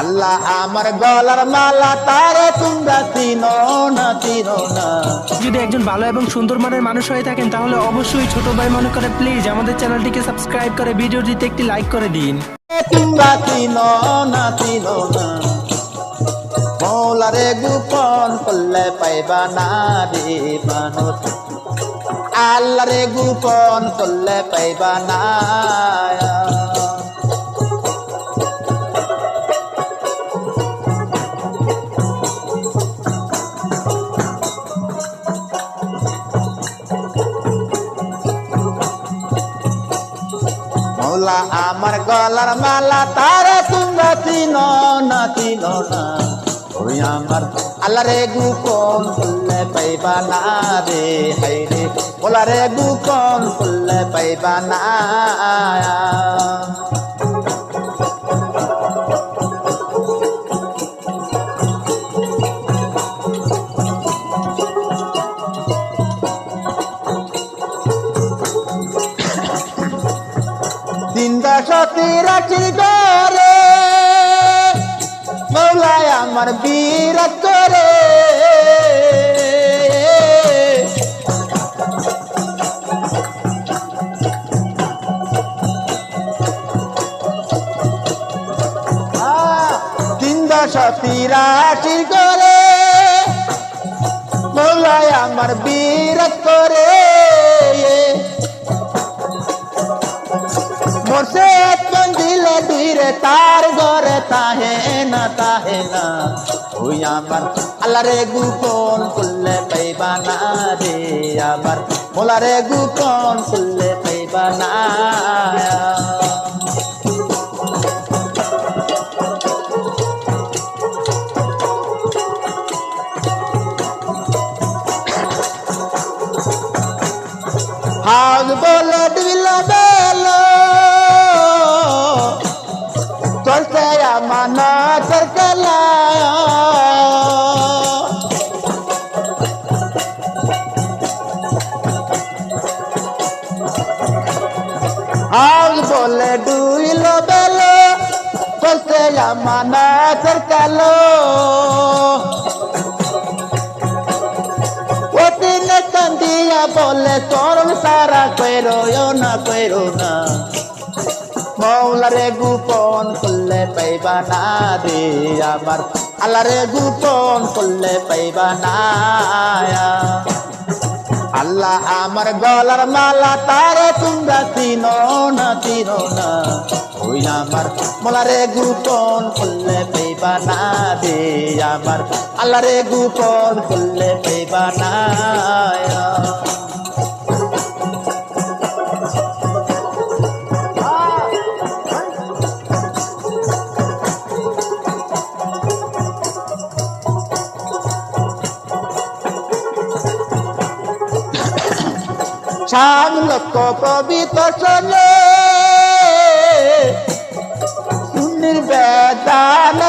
আল্লাহ আমার গলার মালা তারে তোমরা চিনো না চিনো না। যদি একজন ভালো এবং সুন্দর মানের মানুষ হয়ে থাকেন তাহলে অবশ্যই ছোট ভাই মনে করে প্লিজ আমাদের চ্যানেলটিকে সাবস্ক্রাইব করে ভিডিওটিতে একটি লাইক করে দিন। তোমরা চিনো না চিনো না। মৌলারে গোপন করলে পাইবা না রে মানুষ আল্লাহরে গোপন করলে পাইবা না। মৌলা আমার গলার মালা, তারা তোমরা চিনো না, চিনো আমার আল্লাহ রে গোপন ফুললে পাইবা না রে হাই রে। বলা রে গোপন ফুললে পাইবা না। রাখির করে মৌলায় আমার বিরাট করে রাখির করে মৌলায় আমার বিরাট করে একজন দিলে দুইরে তার ঘরে তাহে না তাহে না ওই আমার আল্লাহ রে গোপন করলে পাইবা না রে আমার মোলা রে গোপন করলে পাইবা না আমার চললা হাগ বলে ডুইল বেলো চলছে আমার চলল ওদিনে কান্দিয়া বলে চরণ সারা কইরো না কইরো না মৌলারে গোপন করলে পাইবা না রে আমার। আল্লাহরে গোপন করলে পাইবা না আল্লাহ আমার গলার মালা তারে তোমরা চিনো না চিনো না। ওই আমার মোলারে গোপন করলে পাইবা না রে আমার। আল্লাহরে গোপন করলে পাইবা না লক্ষ কবিত শোনে সুনির বেদান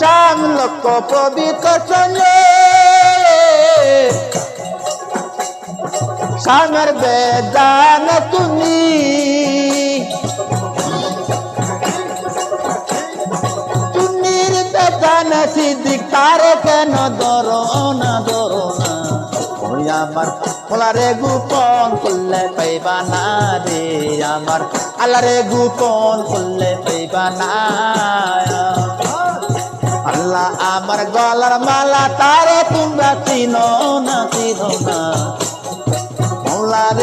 সাম লক্ষ কবিত শোনে সামের বেদান তুমি। তুমির বেদান সিদ্দিক তারে কেন? ধরো না, ধরো আমার খোলারে গোপন করলে পাইবা না রে। আমার আল্লাহরে গোপন করলে পাইবা না। আল্লাহ আমার গলার মালা তারে তোমরা চিনো না চিনো না।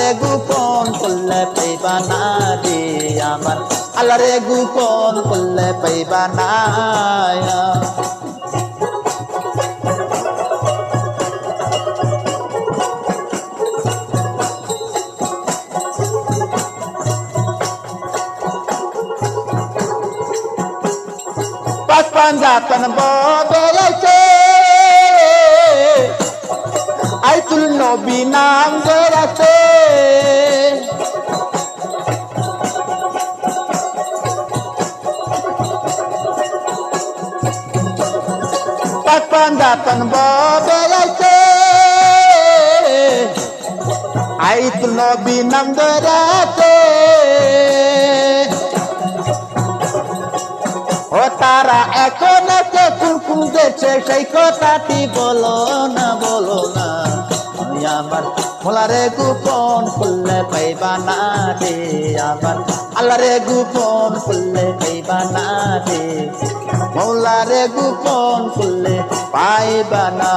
মৌলারে গোপন করলে পাইবা না রে আমার। আল্লাহরে গোপন করলে পাইবা না পাঁচ পাঞ্জাতন বেড়েছে আইতুল নবী নাম পাঞ্জাতন ববে আইছে আইত নবী নাম ধরাতে ও তারা এখন আছে কোন কোন সেই কথাটি বলো না বলো না। ওই আমার মোলারে গোপন খুললে পাইবা না রে, আমার আল্লাহরে গোপন খুললে পাইবা না রে। মৌলারে গোপন খুললে পাইবা না।